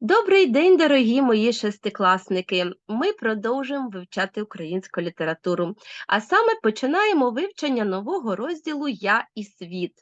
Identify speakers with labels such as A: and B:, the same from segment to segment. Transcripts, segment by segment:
A: Добрий день, дорогі мої шестикласники! Ми продовжуємо вивчати українську літературу, а саме починаємо вивчення нового розділу Я і світ.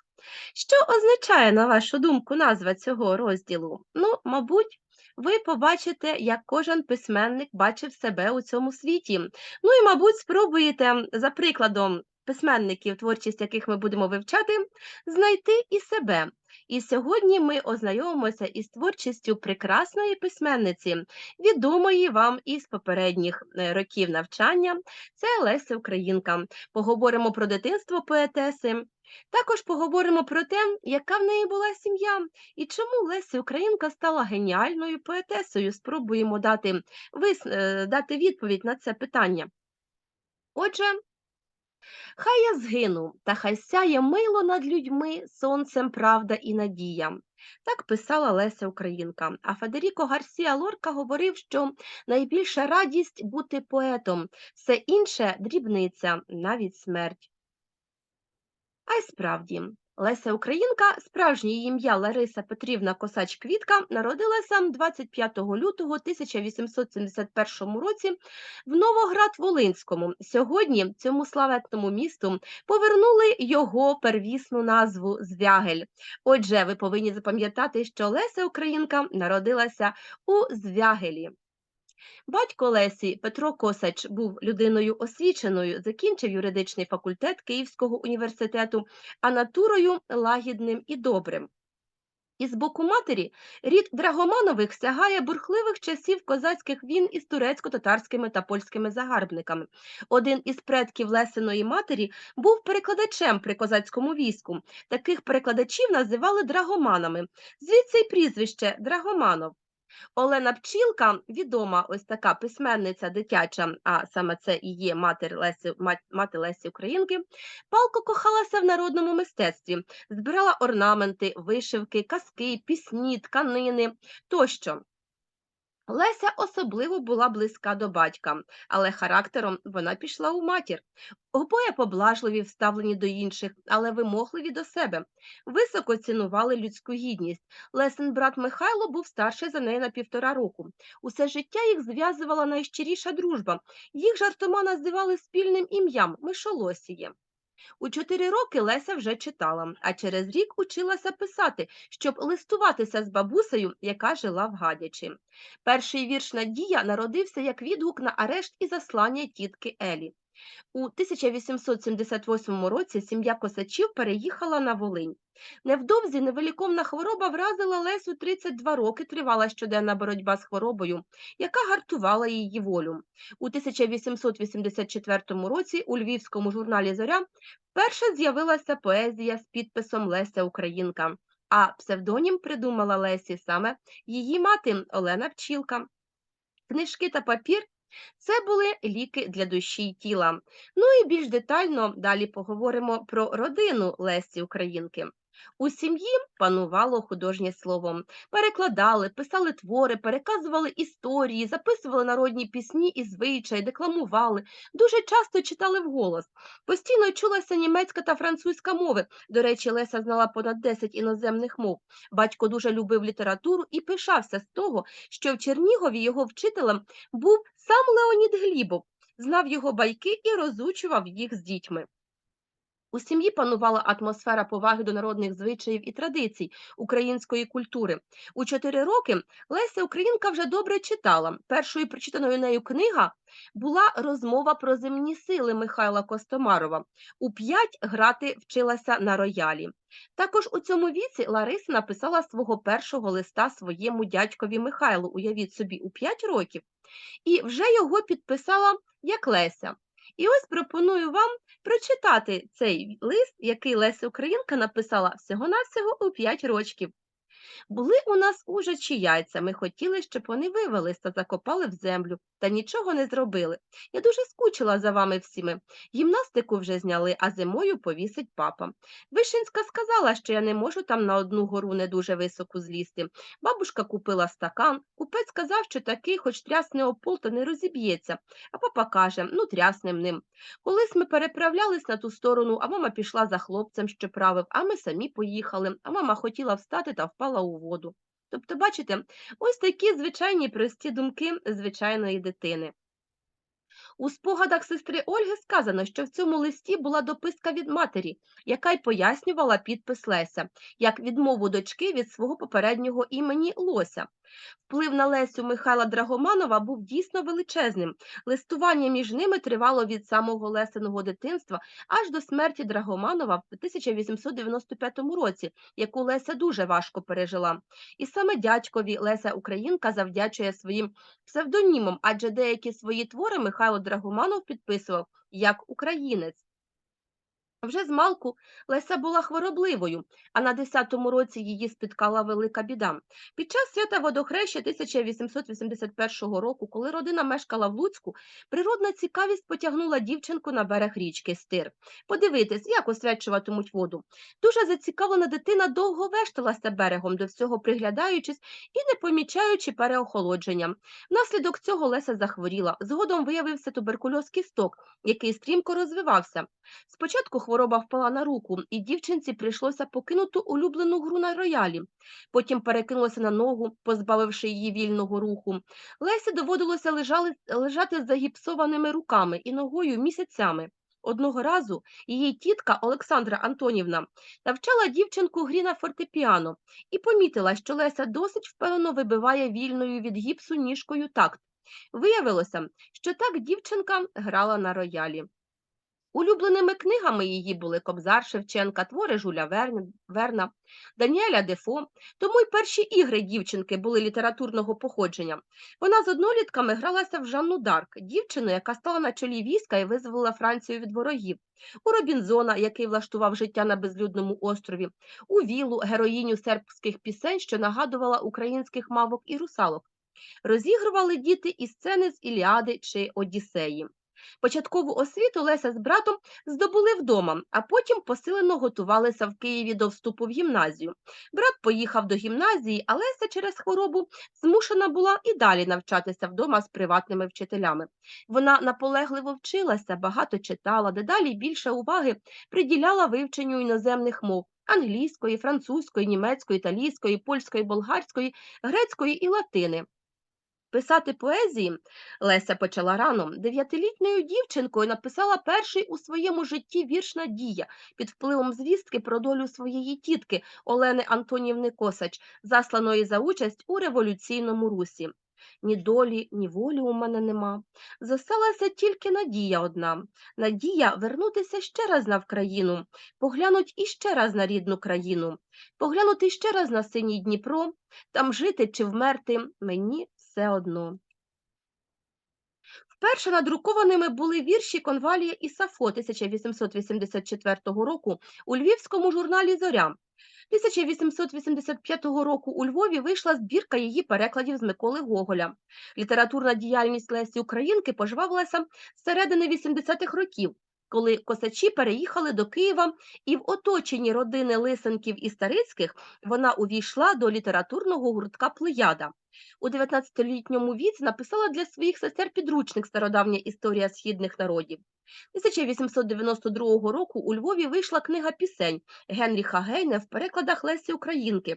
A: Що означає, на вашу думку, назва цього розділу? Ну, мабуть, ви побачите, як кожен письменник бачив себе у цьому світі. Ну і, мабуть, спробуєте, за прикладом письменників, творчість яких ми будемо вивчати, знайти і себе. І сьогодні ми ознайомимося із творчістю прекрасної письменниці, відомої вам із попередніх е, років навчання. Це Леся Українка. Поговоримо про дитинство поетеси. Також поговоримо про те, яка в неї була сім'я і чому Леся Українка стала геніальною поетесою. Спробуємо дати, вис... е, дати відповідь на це питання. Отже, Хай я згину, та хай сяє мило над людьми сонцем правда і надія. Так писала Леся Українка. А Федеріко Гарсія Лорка говорив, що найбільша радість бути поетом, все інше дрібниця, навіть смерть. А й справді, Леся Українка, справжнє ім'я Лариса Петрівна Косач Квітка, народилася 25 лютого 1871 році в Новоград-Волинському. Сьогодні цьому славетному місту повернули його первісну назву Звягель. Отже, ви повинні запам'ятати, що Леся Українка народилася у Звягелі. Батько Лесі Петро Косач був людиною освіченою, закінчив юридичний факультет Київського університету, а натурою лагідним і добрим. Із боку матері рід Драгоманових сягає бурхливих часів козацьких війн із турецько-татарськими та польськими загарбниками. Один із предків Лесиної матері був перекладачем при козацькому війську. Таких перекладачів називали драгоманами. Звідси й прізвище Драгоманов. Олена Пчілка, відома ось така письменниця дитяча, а саме це і є матер Лесі, мати Лесі Українки, палко кохалася в народному мистецтві, збирала орнаменти, вишивки, казки, пісні, тканини тощо. Леся особливо була близька до батька, але характером вона пішла у матір. Обоє поблажливі, вставлені до інших, але вимогливі до себе. Високо цінували людську гідність. Лесин брат Михайло був старший за неї на півтора року. Усе життя їх зв'язувала найщиріша дружба. Їх жартома називали спільним ім'ям Мишолосіє. У чотири роки Леся вже читала, а через рік училася писати, щоб листуватися з бабусею, яка жила в Гадячі. Перший вірш Надія народився як відгук на арешт і заслання тітки Елі. У 1878 році сім'я Косачів переїхала на Волинь. Невдовзі невиліковна хвороба вразила Лесю 32 роки, тривала щоденна боротьба з хворобою, яка гартувала її волю. У 1884 році у львівському журналі Зоря вперше з'явилася поезія з підписом Леся Українка, а псевдонім придумала Лесі саме її мати Олена Пчілка. Книжки та папір це були ліки для душі й тіла. Ну і більш детально далі поговоримо про родину Лесі Українки. У сім'ї панувало художнє слово. Перекладали, писали твори, переказували історії, записували народні пісні і звичаї, декламували, дуже часто читали вголос. Постійно чулася німецька та французька мови. До речі, Леся знала понад 10 іноземних мов. Батько дуже любив літературу і пишався з того, що в Чернігові його вчителем був сам Леонід Глібов, знав його байки і розучував їх з дітьми. У сім'ї панувала атмосфера поваги до народних звичаїв і традицій української культури. У чотири роки Леся Українка вже добре читала. Першою прочитаною нею книга була розмова про земні сили Михайла Костомарова. У п'ять грати вчилася на роялі. Також у цьому віці Лариса написала свого першого листа своєму дядькові Михайлу, уявіть собі, у п'ять років, і вже його підписала як Леся. І ось пропоную вам прочитати цей лист, який Леся Українка написала всього-навсього у 5 років. Були у нас ужачі яйця. Ми хотіли, щоб вони вивелись та закопали в землю, та нічого не зробили. Я дуже скучила за вами всіми. Гімнастику вже зняли, а зимою повісить папа. Вишинська сказала, що я не можу там на одну гору не дуже високо злізти. Бабушка купила стакан. Купець сказав, що такий, хоч трясне опол, то не розіб'ється. А папа каже, ну тряснем ним. Колись ми переправлялись на ту сторону, а мама пішла за хлопцем, що правив, а ми самі поїхали. А мама хотіла встати та впала у воду. Тобто, бачите, ось такі звичайні прості думки звичайної дитини. У спогадах сестри Ольги сказано, що в цьому листі була дописка від матері, яка й пояснювала підпис Леся, як відмову дочки від свого попереднього імені Лося. Вплив на Лесю Михайла Драгоманова був дійсно величезним. Листування між ними тривало від самого Лесиного дитинства аж до смерті Драгоманова в 1895 році, яку Леся дуже важко пережила. І саме дядькові Леся Українка завдячує своїм псевдонімом, адже деякі свої твори Михайло Драгоманов підписував як українець. Вже з малку Леся була хворобливою, а на 10-му році її спіткала велика біда. Під час свята водохреща 1881 року, коли родина мешкала в Луцьку, природна цікавість потягнула дівчинку на берег річки Стир. Подивитись, як освячуватимуть воду. Дуже зацікавлена дитина довго вешталася берегом, до всього приглядаючись і не помічаючи переохолодження. Внаслідок цього Леся захворіла. Згодом виявився туберкульоз кісток, який стрімко розвивався. Спочатку хвороба впала на руку, і дівчинці прийшлося покинути улюблену гру на роялі. Потім перекинулася на ногу, позбавивши її вільного руху. Лесі доводилося лежали, лежати з загіпсованими руками і ногою місяцями. Одного разу її тітка Олександра Антонівна навчала дівчинку грі на фортепіано і помітила, що Леся досить впевнено вибиває вільною від гіпсу ніжкою такт. Виявилося, що так дівчинка грала на роялі. Улюбленими книгами її були Кобзар Шевченка, твори Жуля Верна, Даніеля Дефо, тому й перші ігри дівчинки були літературного походження. Вона з однолітками гралася в Жанну Дарк, дівчину, яка стала на чолі війська і визволила Францію від ворогів, у Робінзона, який влаштував життя на безлюдному острові, у Вілу, героїню сербських пісень, що нагадувала українських мавок і русалок. Розігрували діти і сцени з Іліади чи Одіссеї. Початкову освіту Леся з братом здобули вдома, а потім посилено готувалися в Києві до вступу в гімназію. Брат поїхав до гімназії, а Леся через хворобу змушена була і далі навчатися вдома з приватними вчителями. Вона наполегливо вчилася, багато читала, дедалі більше уваги приділяла вивченню іноземних мов. Англійської, французької, німецької, італійської, польської, болгарської, грецької і латини. Писати поезії Леся почала рано. Дев'ятилітньою дівчинкою написала перший у своєму житті вірш Надія під впливом звістки про долю своєї тітки Олени Антонівни Косач, засланої за участь у революційному русі. Ні долі, ні волі у мене нема. Зосталася тільки надія одна. Надія вернутися ще раз на Вкраїну, поглянуть іще раз на рідну країну, поглянути ще раз на синій Дніпро, там жити чи вмерти мені все одно. Вперше надрукованими були вірші Конвалія і Сафо 1884 року у львівському журналі Зоря. 1885 року у Львові вийшла збірка її перекладів з Миколи Гоголя. Літературна діяльність Лесі Українки пожвавилася з середини 80-х років, коли косачі переїхали до Києва, і в оточенні родини Лисенків і Старицьких вона увійшла до літературного гуртка Плеяда. У 19-літньому віці написала для своїх сестер підручник Стародавня історія східних народів. 1892 року у Львові вийшла книга пісень Генріха Гейне в перекладах Лесі Українки.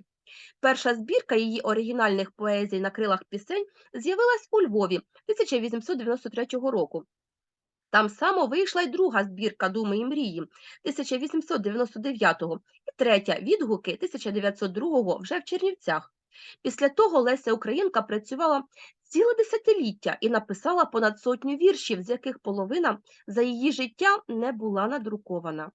A: Перша збірка її оригінальних поезій на крилах пісень з'явилась у Львові 1893 року. Там само вийшла й друга збірка Думи і мрії 1899-го і третя відгуки 1902-го вже в Чернівцях. Після того Леся Українка працювала ціле десятиліття і написала понад сотню віршів, з яких половина за її життя не була надрукована.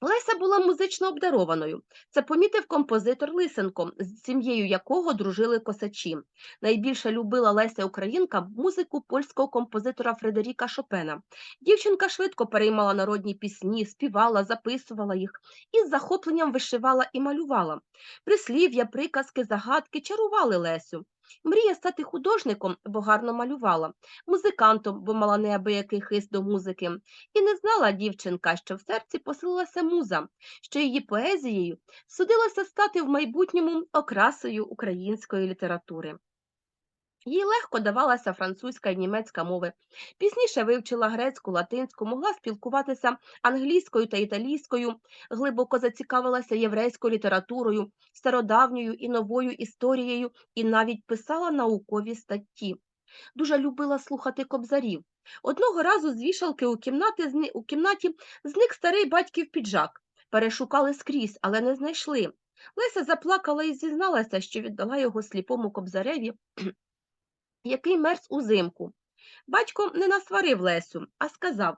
A: Леся була музично обдарованою. Це помітив композитор Лисенко, з сім'єю якого дружили косачі. Найбільше любила Леся Українка музику польського композитора Фредеріка Шопена. Дівчинка швидко переймала народні пісні, співала, записувала їх і з захопленням вишивала і малювала. Прислів'я, приказки, загадки чарували Лесю. Мріє стати художником, бо гарно малювала, музикантом, бо мала неабиякий хист до музики. І не знала дівчинка, що в серці поселилася муза, що її поезією судилося стати в майбутньому окрасою української літератури. Їй легко давалася французька і німецька мови. Пізніше вивчила грецьку, латинську, могла спілкуватися англійською та італійською, глибоко зацікавилася єврейською літературою, стародавньою і новою історією і навіть писала наукові статті. Дуже любила слухати кобзарів. Одного разу з вішалки у кімнаті, у кімнаті зник старий батьків піджак. Перешукали скрізь, але не знайшли. Леся заплакала і зізналася, що віддала його сліпому кобзареві який мерз узимку. Батько не насварив Лесю, а сказав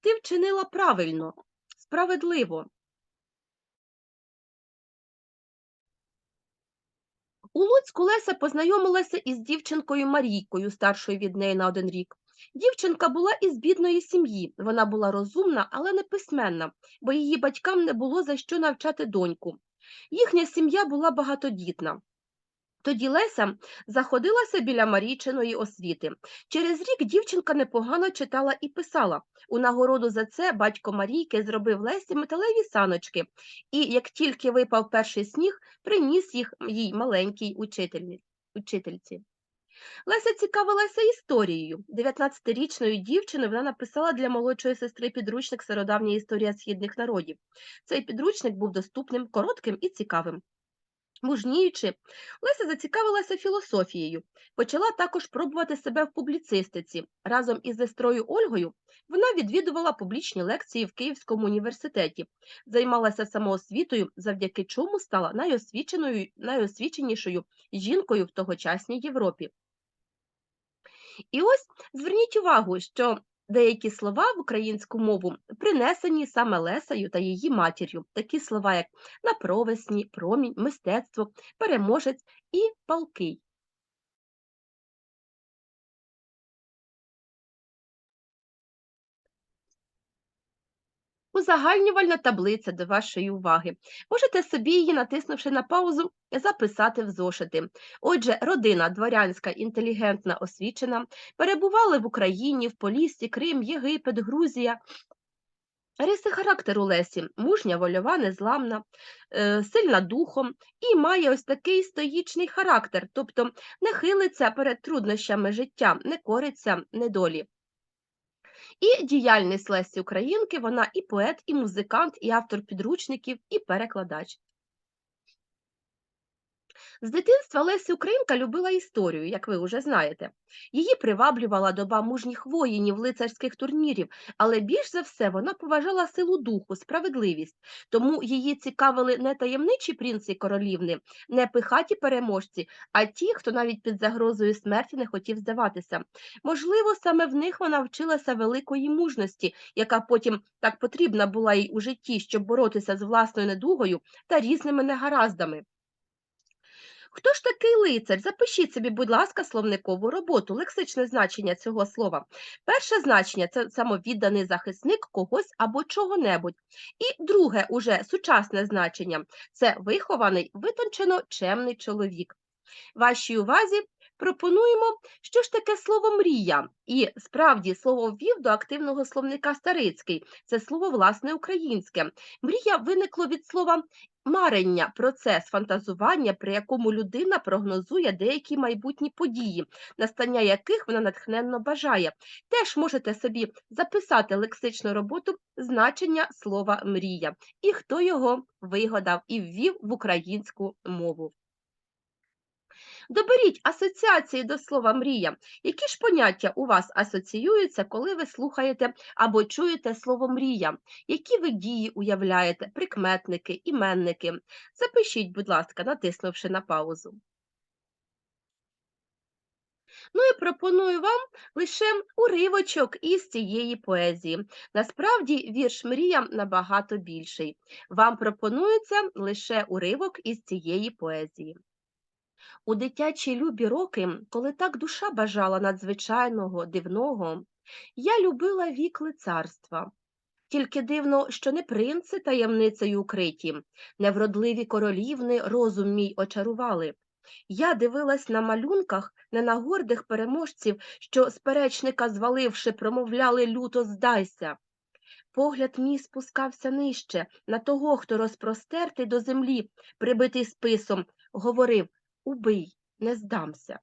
A: Ти вчинила правильно, справедливо. У Луцьку Леся познайомилася із дівчинкою Марійкою, старшою від неї на один рік. Дівчинка була із бідної сім'ї. Вона була розумна, але не письменна, бо її батькам не було за що навчати доньку. Їхня сім'я була багатодітна. Тоді Леся заходилася біля Марійчиної освіти. Через рік дівчинка непогано читала і писала. У нагороду за це батько Марійки зробив Лесі металеві саночки, і як тільки випав перший сніг, приніс їх їй маленькій учительці. Леся цікавилася історією. 19-річною дівчиною вона написала для молодшої сестри підручник Стародавня історія східних народів. Цей підручник був доступним, коротким і цікавим. Мужніючи, Леся зацікавилася філософією, почала також пробувати себе в публіцистиці. Разом із сестрою Ольгою вона відвідувала публічні лекції в Київському університеті, займалася самоосвітою, завдяки чому стала найосвіченою, найосвіченішою жінкою в тогочасній Європі. І ось зверніть увагу, що деякі слова в українську мову принесені саме Лесею та її матір'ю, такі слова, як на провесні, промінь, мистецтво, переможець і палкий. Узагальнювальна таблиця до вашої уваги. Можете собі її, натиснувши на паузу, записати в зошити. Отже, родина дворянська, інтелігентна, освічена, перебували в Україні, в Поліссі, Крим, Єгипет, Грузія. Риси характеру Лесі мужня, вольова, незламна, е, сильна духом і має ось такий стоїчний характер, тобто не хилиться перед труднощами життя, не кориться недолі. І діяльність Лесі Українки, вона і поет, і музикант, і автор підручників, і перекладач. З дитинства Леся Українка любила історію, як ви вже знаєте. Її приваблювала доба мужніх воїнів, лицарських турнірів, але більш за все вона поважала силу духу, справедливість, тому її цікавили не таємничі принци королівни, не пихаті переможці, а ті, хто навіть під загрозою смерті не хотів здаватися. Можливо, саме в них вона вчилася великої мужності, яка потім так потрібна була їй у житті, щоб боротися з власною недугою та різними негараздами. Хто ж такий лицар? Запишіть собі, будь ласка, словникову роботу, лексичне значення цього слова. Перше значення це самовідданий захисник когось або чого-небудь. І друге, уже сучасне значення це вихований, витончено чемний чоловік. Вашій увазі пропонуємо, що ж таке слово мрія. І справді слово ввів до активного словника старицький. Це слово власне українське. Мрія виникло від слова марення, процес фантазування, при якому людина прогнозує деякі майбутні події, настання яких вона натхненно бажає. Теж можете собі записати лексичну роботу значення слова мрія і хто його вигадав і ввів в українську мову. Доберіть асоціації до слова мрія. Які ж поняття у вас асоціюються, коли ви слухаєте або чуєте слово мрія? Які ви дії уявляєте, прикметники, іменники? Запишіть, будь ласка, натиснувши на паузу. Ну і пропоную вам лише уривочок із цієї поезії. Насправді вірш Мрія набагато більший. Вам пропонується лише уривок із цієї поезії. У дитячі любі роки, коли так душа бажала надзвичайного, дивного, я любила вік лицарства. Тільки дивно, що не принци таємницею укриті, невродливі королівни розум мій очарували. Я дивилась на малюнках, не на гордих переможців, що сперечника зваливши, промовляли люто здайся. Погляд мій спускався нижче, на того, хто розпростертий до землі, прибитий списом, говорив Убий, не здамся.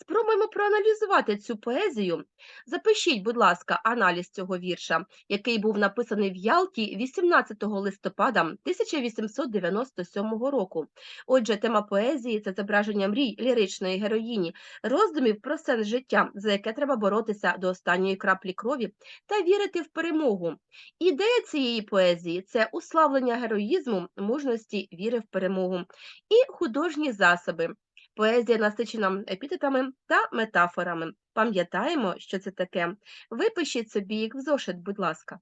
A: Спробуємо проаналізувати цю поезію. Запишіть, будь ласка, аналіз цього вірша, який був написаний в Ялті 18 листопада 1897 року. Отже, тема поезії це зображення мрій ліричної героїні, роздумів про сенс життя, за яке треба боротися до останньої краплі крові та вірити в перемогу. Ідея цієї поезії це уславлення героїзму, мужності, віри в перемогу і художні засоби. Поезія насичена епітетами та метафорами. Пам'ятаємо, що це таке. Випишіть собі їх в зошит, будь ласка.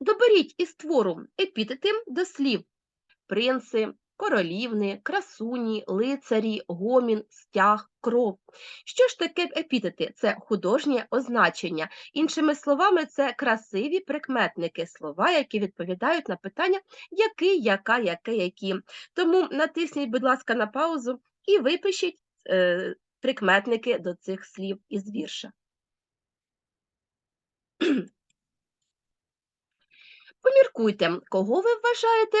A: Доберіть із твору епітети до слів принци, королівни, красуні, лицарі, гомін, стяг, кров. Що ж таке епітети? Це художнє означення. Іншими словами, це красиві прикметники, слова, які відповідають на питання який, яка, яке, які. Тому натисніть, будь ласка, на паузу і випишіть е, прикметники до цих слів із вірша. Поміркуйте, кого ви вважаєте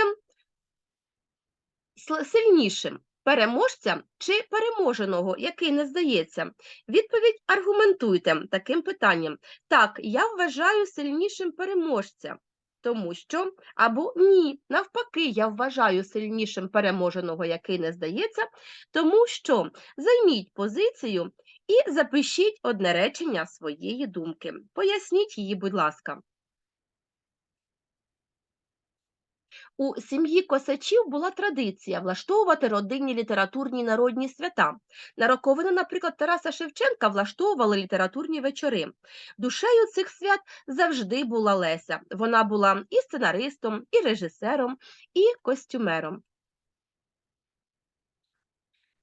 A: сильнішим переможця чи переможеного, який не здається? Відповідь аргументуйте таким питанням. Так, я вважаю сильнішим переможця. Тому що або ні, навпаки, я вважаю сильнішим переможеного, який не здається, тому що займіть позицію і запишіть одне речення своєї думки. Поясніть її, будь ласка. У сім'ї косачів була традиція влаштовувати родинні літературні народні свята. На роковини, наприклад, Тараса Шевченка влаштовували літературні вечори. Душею цих свят завжди була Леся. Вона була і сценаристом, і режисером, і костюмером.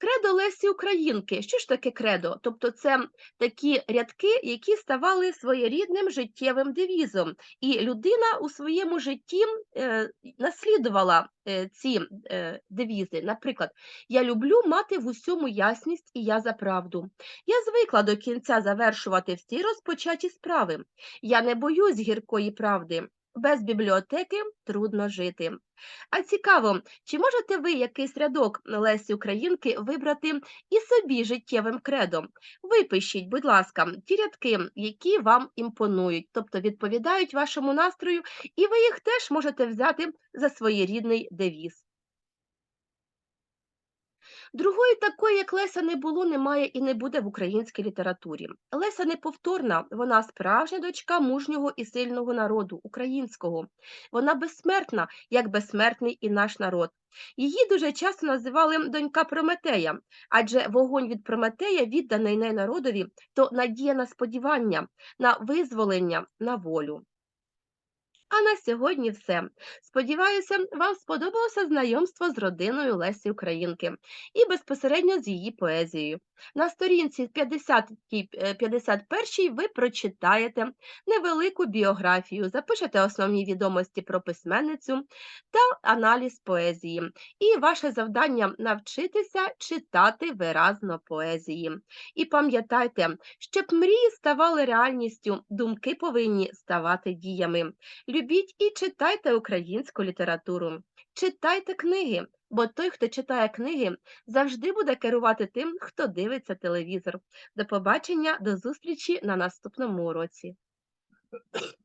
A: Кредо Лесі Українки. Що ж таке кредо? Тобто це такі рядки, які ставали своєрідним життєвим девізом, і людина у своєму житті е, наслідувала е, ці е, девізи. Наприклад, я люблю мати в усьому ясність і я за правду. Я звикла до кінця завершувати всі розпочаті справи. Я не боюсь гіркої правди. Без бібліотеки трудно жити. А цікаво, чи можете ви якийсь рядок Лесі Українки вибрати і собі життєвим кредом? Випишіть, будь ласка, ті рядки, які вам імпонують, тобто відповідають вашому настрою, і ви їх теж можете взяти за своєрідний девіз. Другої такої, як Леся, не було, немає і не буде в українській літературі. Леся неповторна, вона справжня дочка мужнього і сильного народу, українського. Вона безсмертна, як безсмертний і наш народ. Її дуже часто називали донька Прометея, адже вогонь від Прометея, відданий неї народові, то надія на сподівання, на визволення, на волю. А на сьогодні все. Сподіваюся, вам сподобалося знайомство з родиною Лесі Українки і безпосередньо з її поезією. На сторінці 50 е, 51 ви прочитаєте невелику біографію, запишете основні відомості про письменницю та аналіз поезії. І ваше завдання навчитися читати виразно поезії. І пам'ятайте, щоб мрії ставали реальністю, думки повинні ставати діями. Любіть і читайте українську літературу, читайте книги, бо той, хто читає книги, завжди буде керувати тим, хто дивиться телевізор. До побачення, до зустрічі на наступному уроці.